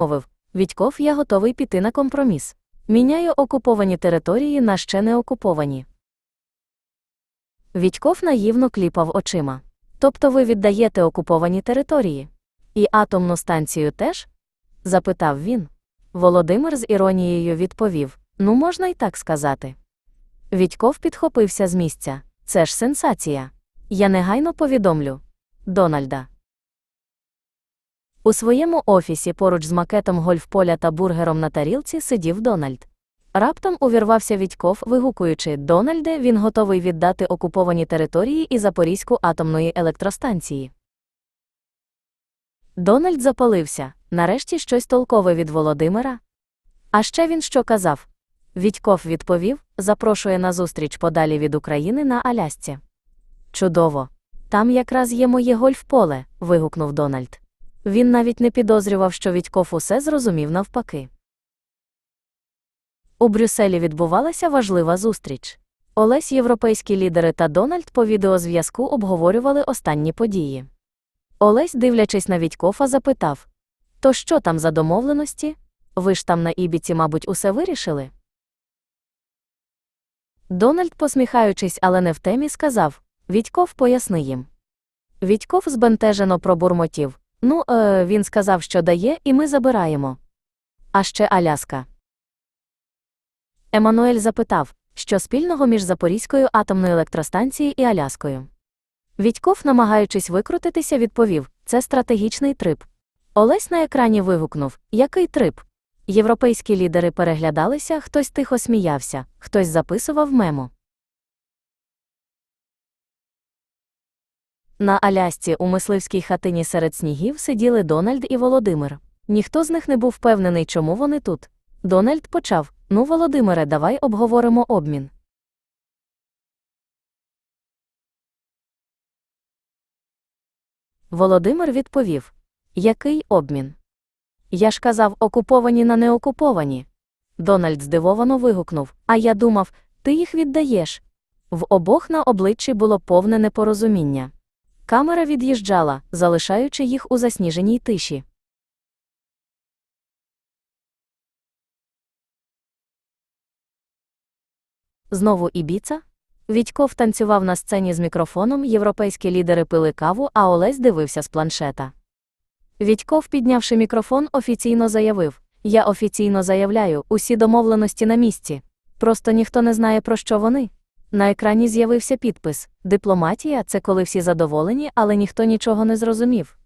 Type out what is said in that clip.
мовив Відьков, я готовий піти на компроміс. Міняю окуповані території на ще не окуповані. Відьков наївно кліпав очима. Тобто ви віддаєте окуповані території? І атомну станцію теж? запитав він. Володимир з іронією відповів: Ну, можна й так сказати. Відьков підхопився з місця. Це ж сенсація. Я негайно повідомлю. Дональда. У своєму офісі поруч з макетом гольфполя та бургером на тарілці сидів Дональд. Раптом увірвався Відьков, вигукуючи Дональде, він готовий віддати окуповані території і Запорізьку атомної електростанції. Дональд запалився. Нарешті щось толкове від Володимира. А ще він що казав? Відьков відповів, запрошує на зустріч подалі від України на Алясці. Чудово. Там якраз є моє гольфполе. вигукнув Дональд. Він навіть не підозрював, що Відьков усе зрозумів навпаки. У Брюсселі відбувалася важлива зустріч. Олесь, європейські лідери та Дональд по відеозв'язку обговорювали останні події. Олесь, дивлячись на Відькофа, запитав: То що там за домовленості? Ви ж там на Ібіці, мабуть, усе вирішили? Дональд, посміхаючись, але не в темі, сказав Відьков поясни їм. Відьков збентежено пробурмотів. Ну, е, він сказав, що дає, і ми забираємо. А ще Аляска. Еммануель запитав, що спільного між Запорізькою атомною електростанцією і Аляскою. Відьков, намагаючись викрутитися, відповів: це стратегічний трип. Олесь на екрані вигукнув: Який трип? Європейські лідери переглядалися, хтось тихо сміявся, хтось записував мемо. На Алясці у мисливській хатині серед снігів сиділи Дональд і Володимир. Ніхто з них не був впевнений, чому вони тут. Дональд почав: Ну, Володимире, давай обговоримо обмін. Володимир відповів: Який обмін? Я ж казав, окуповані на неокуповані. Дональд здивовано вигукнув: А я думав, ти їх віддаєш. В обох на обличчі було повне непорозуміння. Камера від'їжджала, залишаючи їх у засніженій тиші. Знову Ібіца? Відьков танцював на сцені з мікрофоном, європейські лідери пили каву, а Олесь дивився з планшета. Відьков, піднявши мікрофон, офіційно заявив: Я офіційно заявляю, усі домовленості на місці. Просто ніхто не знає, про що вони. На екрані з'явився підпис: Дипломатія це коли всі задоволені, але ніхто нічого не зрозумів.